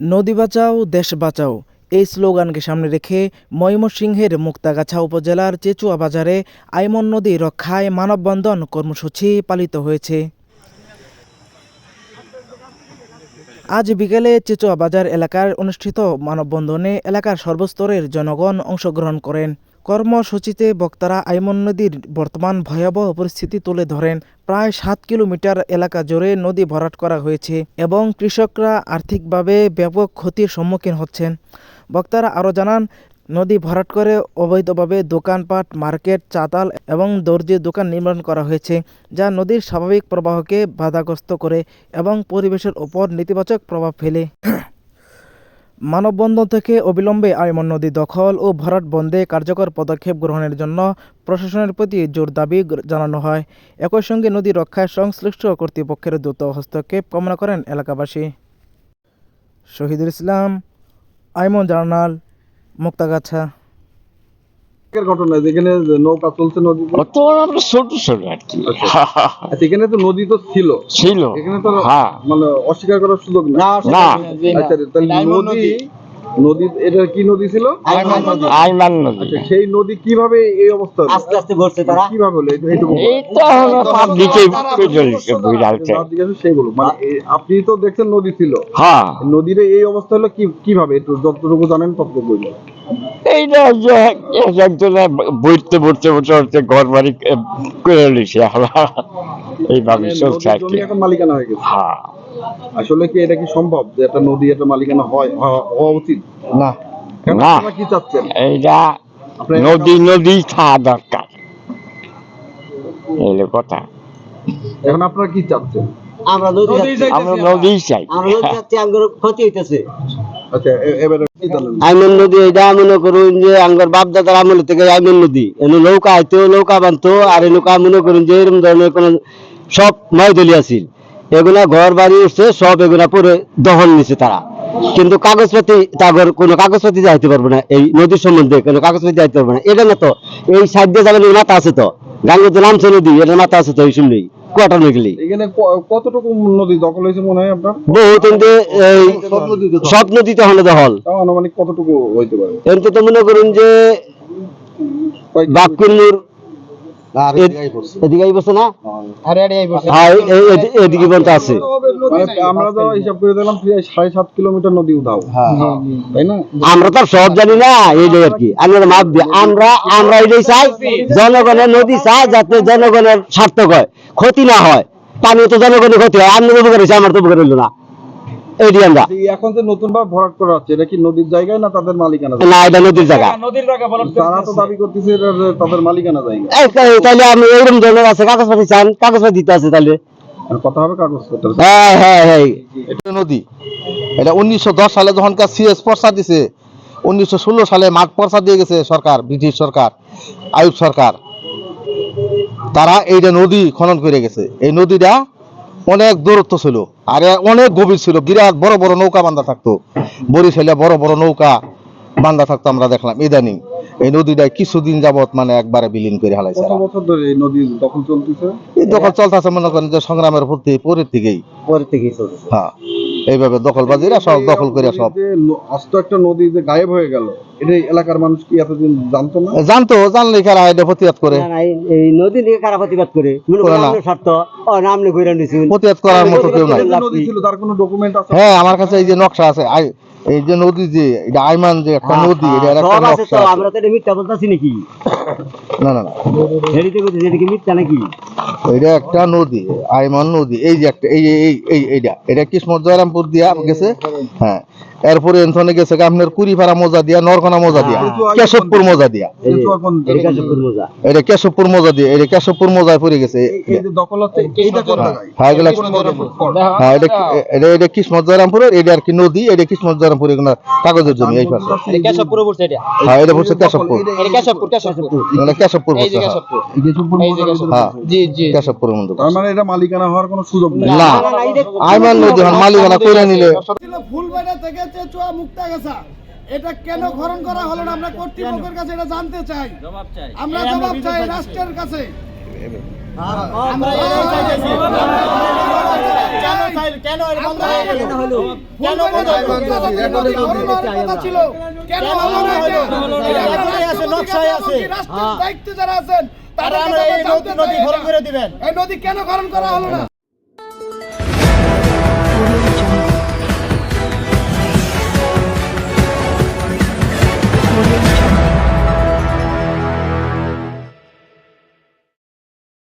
নদী বাঁচাও, দেশ বাঁচাও। এই স্লোগানকে সামনে রেখে ময়মনসিংহের মুক্তাগাছা উপজেলার চেচুয়া বাজারে আইমন নদী রক্ষায় মানববন্ধন কর্মসূচি পালিত হয়েছে। আজ বিকেলে চেচুয়া বাজার এলাকার অনুষ্ঠিত মানববন্ধনে এলাকার সর্বস্তরের জনগণ অংশগ্রহণ করেন। কর্মসূচিতে বক্তারা আইমন নদীর বর্তমান ভয়াবহ পরিস্থিতি তুলে ধরেন প্রায় সাত কিলোমিটার এলাকা জুড়ে নদী ভরাট করা হয়েছে এবং কৃষকরা আর্থিকভাবে ব্যাপক ক্ষতির সম্মুখীন হচ্ছেন। বক্তারা আরও জানান, নদী ভরাট করে অবৈধভাবে দোকানপাট, মার্কেট, চাতাল এবং দর্জির দোকান নির্মাণ করা হয়েছে, যা নদীর স্বাভাবিক প্রবাহকে বাধাগ্রস্ত করে এবং পরিবেশের ওপর নেতিবাচক প্রভাব ফেলে। মানববন্ধন থেকে অবিলম্বে আইমন নদী দখল ও ভরাট বন্ধে কার্যকর পদক্ষেপ গ্রহণের জন্য প্রশাসনের প্রতি জোর দাবি জানানো হয়। একই সঙ্গে নদী রক্ষায় সংশ্লিষ্ট কর্তৃপক্ষের দ্রুত হস্তক্ষেপ কামনা করেন এলাকাবাসী। শহীদুল ইসলাম আইমন জার্নাল, মুক্তাগাছা। ঘটনা যেখানে নৌকা চলছে আমরা ছোট ছোট আর কি। আচ্ছা, এখানে তো নদী তো ছিল। ছিল এখানে তো হ্যাঁ। মানে অস্বীকার করার সুযোগ নেই না আচ্ছা তাহলে নদী নদী। এটা কি নদী ছিল? আইমান নদী। আচ্ছা সেই নদী কীভাবে এই অবস্থা আস্তে আস্তে ভরছে তারা। কীভাবে হলো? এটা- হলো যার দিকে মানে আপনি তো দেখছেন নদী ছিল। হ্যাঁ। নদীর এই অবস্থা হলো কি কীভাবে? একটু যতটুকু জানেন ততটুকু বলবেন এইটা যে একজনে বইতে বসতে বসতে বসতে ঘর বাড়ি করে লিছে এইভাবে চলছে আর কি। মালিকানা হয়ে গেছে। হ্যাঁ। আসলে কি এটা কি সম্ভব যে একটা নদী একটা মালিকানা হয় হওয়া- উচিত? না। না। কি চাচ্ছেন? এইটা নদী নদী খাওয়া দরকার। এই কথা। এখন আপনারা কি চাচ্ছেন? আমরা নদী যাচ্ছি। আমরা নদী চাই আমরা যাচ্ছি আমাদের ক্ষতি হইতেছে। আইমন নদী এটা মনে করুন যে বাপ দাদার আমল থেকে আইমন নদী নৌকা আইতো, নৌকা বানতো, আর মনে করুন যে এরকম ধরনের কোন সব এগুলা ঘর বাড়ি উঠছে, সব এগুলা পরে নিছে তারা। কিন্তু কাগজপাতি, তাগর কোনো কাগজপাতি যাইতে পারবে না, এই নদীর সম্বন্ধে কোনো কাগজপাতি যাইতে পারবে না। এটা না তো, এই সাইড দিয়ে যাবেন মাথা আছে তো। গাঙ্গে তো নামছে নদী, এটা মাথা আছে তো, এই শুনলেই কোয়াটার মেঘলি এখানে কতটুকু নদী দখল হয়েছে মনে হয় আপনার? বহুত এতে এই সব নদীতে হলে দখল। আনুমানিক কতটুকু হইতে পারে? এতে তো মনে করুন যে বাক্কুন্নুর এদিকে বসে না? হ্যাঁ এদি- এদিকে পর্যন্ত আছে। আমরা তো হিসাব করে দিলাম সাড়ে সাত কিলোমিটার নদী উধাও। তাই না? আমরা তো সব জানি না এইটাই আর কি। আমরা মাপ দিই আমরা আমরা এটাই চাই জনগণের নদী চাই যাতে জনগণের সার্থক হয় ক্ষতি না হয়। পানি তো জনগণের ক্ষতি হয় আমি উপকার হয়েছে আমার তো উপকার হইল না। আমরা। এই এখন যে নতুন ভাবে ভরাট করা হচ্ছে এটা কি নদীর জায়গায় না তাদের মালিকানা না এটা নদীর জায়গা। তারা তো দাবি করতেছে তাদের মালিকানা জায়গা। এই তাই- আমি এইরকম ধরনের আছে কাগজপাতি চান কাগজপাতি দিতে আছে তাহলে হ্যাঁ হ্যাঁ হ্যাঁ। সরকার, ব্রিটিশ সরকার সরকার। তারা এইটা নদী খনন করে গেছে। এই নদীটা অনেক দূরত্ব ছিল, আর অনেক গভীর ছিল। বিরাট বড় বড় নৌকা বান্ধা থাকতো। বরিশালে বড় বড় নৌকা বান্ধা থাকতো, আমরা দেখলাম। ইদানিং এই নদীটা কিছুদিন যাবত মানে একবারে বিলীন করে হালাইছে কত বছর ধরে এই নদী দখল চলতেছে? এই দখল চলতেছে মনে করেন যে সংগ্রামের প্রতি পরের থেকেই। পরে থেকেই চলছে হ্যাঁ এইভাবে দখলবাজিরা সব দখল করে সব। যে আস্ত একটা নদী যে গায়েব হয়ে গেল এটা এলাকার মানুষ কি এতদিন জানতো না? জানতো জানলে কারা এটা প্রতিবাদ করে? এই- নদী নিয়ে কারা প্রতিবাদ করে? স্বার্থ ও নিছুন প্রতিবাদ করার মতো কেউ নাই। নদী ছিল তার কোনো ডকুমেন্ট আছে? হ্যাঁ আমার কাছে এই যে নকশা আছে এই যে নদী যে এটা আইমান যে একটা নদী এটা একটা নকশা আমরা তো এটা মিথ্যা বলতাছি নাকি? না না না। হেরিতে কইতে যেটা কি মিথ্যা নাকি? এটা একটা নদী আইমান নদী এই যে একটা এই এই এই এই এইটা। এটা কিসমত জয়রামপুর দিয়া গেছে। হ্যাঁ। এরপরে এনথনে গেছে আপনার কুড়িপাড়া মোজা দিয়া নরকনা মোজা দিয়া কেশবপুর মোজা দিয়া। এই যে এখন এটা কেশবপুর মোজা দিয়ে এটা কেশবপুর মোজায় পড়ে গেছে। হ্যাঁ। হ্যাঁ এটা এটা এটা কিসমত জয়রামপুরের এটা আর কি নদী এটা কিসমত জয়রামপুর এগুলো কাগজের জমি এই পাশে। হ্যাঁ এটা পড়ছে কেশবপুর। এটা কেশবপুর হ্যাঁ। হ্যাঁ মধ্যে তার মানে এটা মালিকানা হওয়ার কোনো সুযোগ না আইমান নদী মালিকানা করে নিলে ফুলবাড়া থেকে চেচুয়া মুক্তা গেছা এটা কেন খরণ করা হলো না? আমরা কর্তৃপক্ষের কাছে এটা জানতে চাই। আমরা জবাব চাই রাষ্ট্রের কাছে। হয়ে গেল কেন বন্ধ গেল? ছিল। কেন কেন হলো না হলো? এটা? এটা লেখাই আছে, নকশায় আছে। রাষ্ট্রের দায়িত্বে যারা আছেন তারা এই নদী ভরণ করে দিবেন। এই নদী কেন খনন করা হলো না?